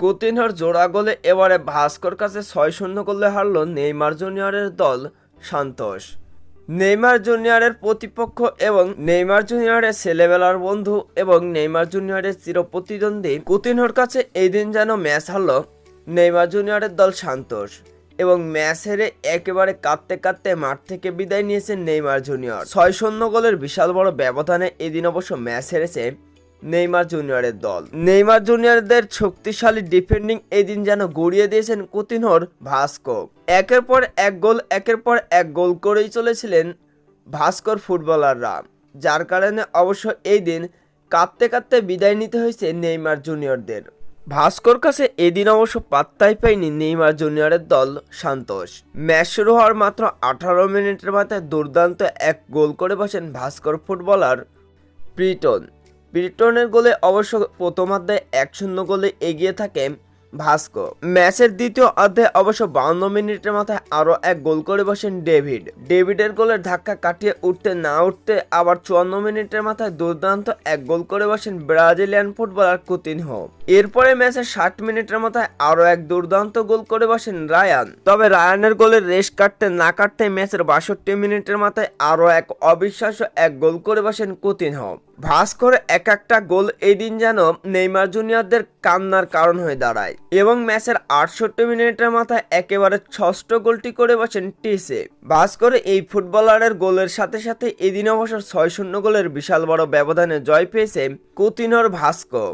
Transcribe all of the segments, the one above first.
কুতিনহর জোড়া গোলে এবারে ভাস্কর কাছে ছয় শূন্য গোলে হারল নেইমার জুনিয়রের দল সান্তোষ। নেইমার জুনিয়রের প্রতিপক্ষ এবং নেইমার জুনিয়রের ছেলেবেলার বন্ধু এবং নেইমার জুনিয়রের চিরপ্রতিদ্বন্দ্বী কুতিনহর কাছে এই দিন যেন ম্যাচ হারল নেইমার জুনিয়রের দল সান্তোষ এবং ম্যাচ হেরে একেবারে কাঁদতে কাঁদতে মাঠ থেকে বিদায় নিয়েছেন নেইমার জুনিয়র। ছয় শূন্য গোলের বিশাল বড় ব্যবধানে এদিন অবশ্য ম্যাচ হেরেছে নেইমার জুনিয়রের দল। নেইমার জুনিয়রদের শক্তিশালী ডিফেন্ডিং এদিন যেন গড়িয়ে দিয়েছেন কুতিনহর ভাস্কো। একের পর এক গোল, একের পর এক গোল করেই চলেছিলেন ভাস্কর ফুটবলাররা। যার কারণে অবশ্য এই দিন কাঁদতে কাঁদতে বিদায় নিতে হয়েছে নেইমার জুনিয়রদের। ভাস্কর কাছে এদিন অবশ্য পাত্তাই পায়নি নেইমার জুনিয়রের দল সান্তোষ। ম্যাচ শুরু হওয়ার মাত্র আঠারো মিনিটের মাথায় দুর্দান্ত এক গোল করে বসেন ভাস্কর ফুটবলার প্রিটন। ব্রিটনের গোলে অবশ্য প্রথমার্ধে এক শূন্য গোলে এগিয়ে থাকে ভাস্কো। ম্যাচের দ্বিতীয় অর্ধে অবশ্য বাউন্ন মিনিটের মাথায় আরও এক গোল করে বসেন ডেভিড। ডেভিডের গোলের ধাক্কা কাটিয়ে উঠতে না উঠতে আবার চুয়ান্ন মিনিটের মাথায় দুর্দান্ত এক গোল করে বসেন ব্রাজিলিয়ান ফুটবলার কুতিনহো। এরপরে ম্যাচের ষাট মিনিটের মাথায় আরও এক দুর্দান্ত গোল করে বসেন রায়ান। তবে রায়ানের গোলের রেশ কাটতে না কাটতে ম্যাচের বাষট্টি মিনিটের মাথায় আরও এক অবিশ্বাস্য এক গোল করে বসেন কুতিনহো। ভাস্কর এক একটা গোল এই দিন যেন নেইমার জুনিয়রদের কান্নার কারণ হয়ে দাঁড়ায়। এবং ম্যাচের আটষট্টি মিনিটের মাথায় একেবারে ষষ্ঠ গোলটি করে বসেন টিসে। ভাস্কর এই ফুটবলারের গোলের সাথে সাথে এদিন অবশ্য ছয় শূন্য গোলের বিশাল বড় ব্যবধানে জয় পেয়েছে কুতিনর ভাস্কো।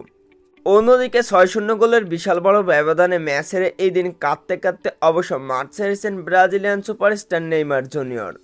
অন্যদিকে ছয় শূন্য গোলের বিশাল বড় ব্যবধানে ম্যাচের এই দিন কাঁদতে কাঁদতে অবশ্য মাঠ ছেড়েছেন ব্রাজিলিয়ান সুপারস্টার নেইমার জুনিয়র।